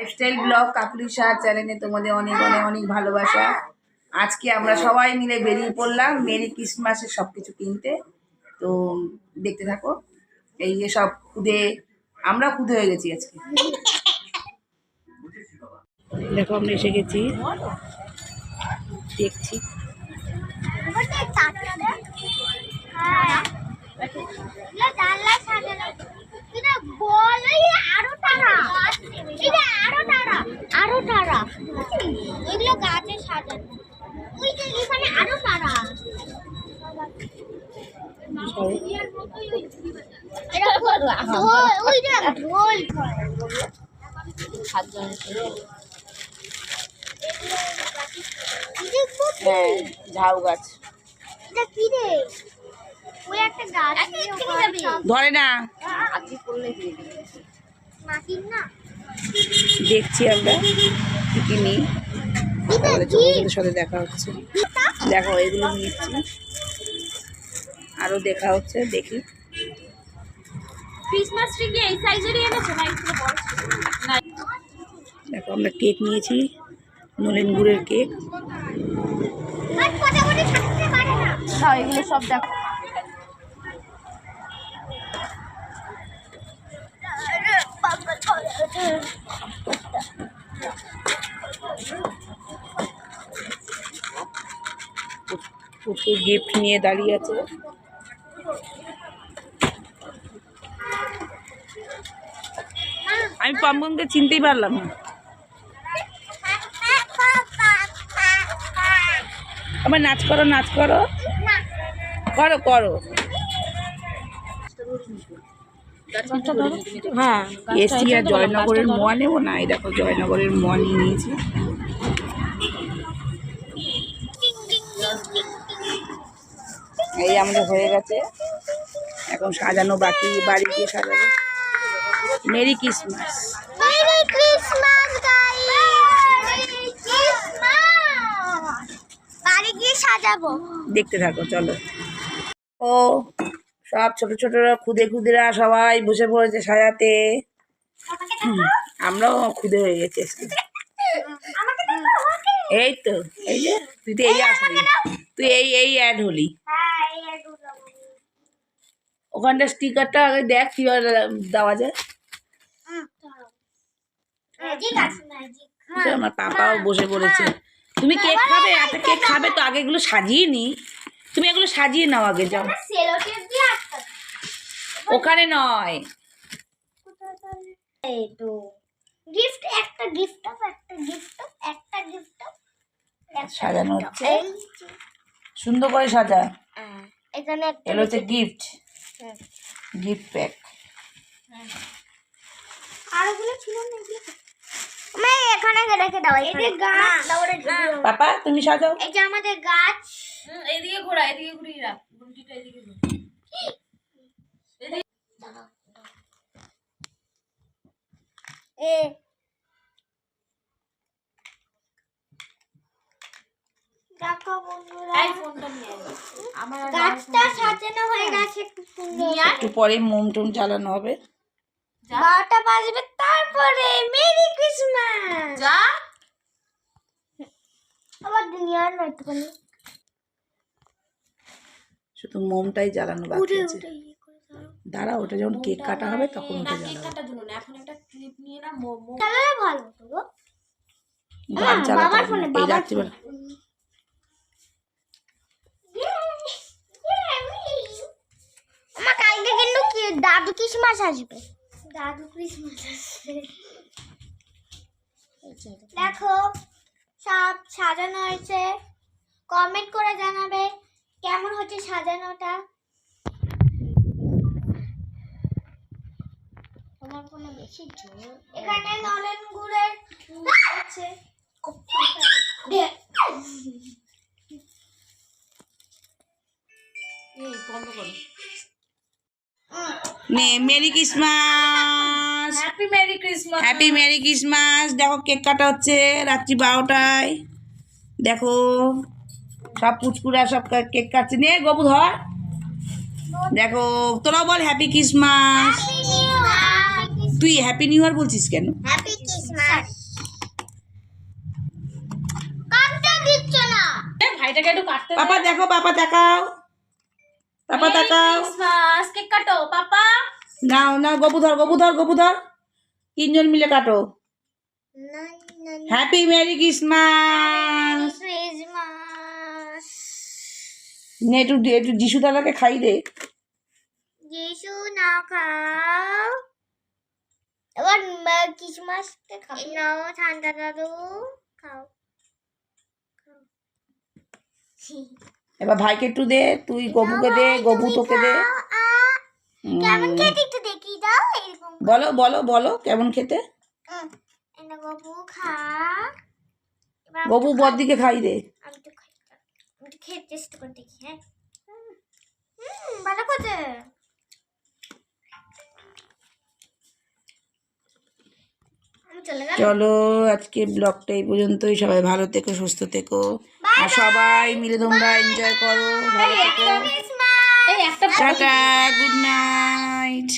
Lifestyle blog Kakuli Shah চ্যানেলে তোমাদের অনেক অনেক অনেক ভালোবাসা। আজকে আমরা সবাই মিলে বেরিয়ে পড়লাম মেরি ক্রিসমাসের সব কিছু কিনতে। তো দেখতে থাকো, এই যে সব খুদে, আমরা খুদে হয়ে গেছি আজকে। দেখো আমরা এসে গেছি। দেখছি আরও তারা এগুলো গাছে সাজানো। ওই যে এখানে আরও তারা? হ্যাঁ ঝাউ গাছ। এটা কি রে? ওই একটা গাছ নিয়ে ওখানে সব ধরে না। না। দেখছি আমরা। কি কি আমাদের কি সাথে দেখা হচ্ছে। দেখো এগুলো নিচ্ছি। আরও দেখা হচ্ছে দেখি। ক্রিসমাস ট্রি কি এই সাইজেরই এনেছো না একটু বড়? না দেখো আমরা কেক নিয়েছি নলেন গুড়ের কেক দাও এগুলো সব দেখো। প্রচুর গিফট নিয়ে দাঁড়িয়ে আছে। আমি পমপমকে চিনতেই পারলাম না। আমার নাচ করো নাচ করো। করো করো। হ্যাঁ এসি আর জয়নগরের মোয়া নেব না এই দেখো জয়নগরের মোয়া নিয়ে নিয়েছি। এই আমাদের হয়ে গেছে। এখন সাজানো বাকি বাড়ি গিয়ে সাজাবো। মেরি ক্রিসমাস সাজাবো। দেখতে থাকো চলো। ও সব ছোট ছোটরা খুদে খুদেরা সবাই বসে পড়েছে সাজাতে। আমরাও খুদে হয়ে গেছি এই তো এই যে তুই তো এই আসলি। তুই এই এই অ্যাড হলি হ্যাঁ এই একটু দাও। ওখানটা স্টিকারটা আগে দেখ কীভাবে দেওয়া যায়। ম্যাজিক তো আমার পাপাও বসে পড়েছে। তুমি কেক খাবে? একটা কেক খাবে তো আগে এগুলো সাজিয়ে নি। তুমি এগুলো সাজিয়ে নাও আগে যাও। ওখানে নয়। গিফট একটা গিফট একটা গিফট একটা গিফট সাজানো হচ্ছে। সুন্দর করে সাজা। এখানে একটা হচ্ছে গিফট। গিফট প্যাক আর ওগুলো ছিল না এগুলো মা এখানে রেখে দাও এই যে গাছ পাপা তুমি সাজাও এই যে আমাদের গাছ হুম, এইদিকে ঘোরা এদিকে ঘুরিয়ে রাখ ঘুমটিটা এদিকে ঘোরা এ দেখো বন্ধুরা। এই ফোনটা নিয়ে আমার গাছটা সাজানো হয়ে গেছে সুন্দর। একটু পরে মোম টোম চালানো হবে। বারোটা বাজবে তারপরে মেরি ক্রিসমাস। যা। আবার দুনিয়ার শুধু মোমটাই জ্বালানো বাকি আছে। ইয়ে দাঁড়া ওটা যখন কেক কাটা হবে তখন না ওটা কেক কাটার জন্য না এখন একটা ক্লিপ নিয়ে না মোমো ভালো গান হ্যাঁ, বাবার ফোনে, না। এই রাত্রিবেলা। ক্রিসমাস আসবে। দাদু ক্রিসমাস আসবে। দেখো সব সাজানো হয়েছে। কমেন্ট করে জানাবে কেমন হচ্ছে সাজানোটা। তোমার কোনো বেশি জোর এখানে নলেন গুড়ের আছে। এই বন্ধ করো। Merry Christmas. Happy merry Christmas happy merry Christmas দেখো কেক কাটা হচ্ছে রাত্রি বারোটায়। দেখো সব পুচকুরা সব কেক কাটছে। নে গবু ধর। দেখো তোরা বল হ্যাপি ক্রিসমাস তুই হ্যাপি নিউ ইয়ার বলছিস কেন? ভাইটাকে একটু পাপা দেখো পাপা দেখাও। পাপা ক্রিসমাস কেক কাটো পাপা। নাও নাও গপু ধর গপু ধর গপু ধর তিনজন মিলে কাটো। না না হ্যাপি মেরি ক্রিসমাস ক্রিসমাস নে একটু একটু যিশু দাদাকে খাই দে। যিশু না খাও। এবার ক্রিসমাসকে খাব নাও ঠান্ডা দাদু খাও। খাও। এবার ভাইকে একটু দে তুই গবুকে দে গবু তোকে দে। খাও, আ, হুম। কেমন খেতে একটু দেখি দাও এরকম বলো বলো বলো কেমন খেতে? গবু খা। এবার গবু বর দিকে খাই দে। আমি একটু খাই আমি একটু টেস্ট করে দেখি হ্যাঁ। হুম ভালো চলো আজকে ব্লগটা এই পর্যন্তই। সবাই ভালো থেকো সুস্থ থেকো। আর সবাই মিলে তোমরা এনজয় করো ভালো থেকো। এই একটা টাটা গুড নাইট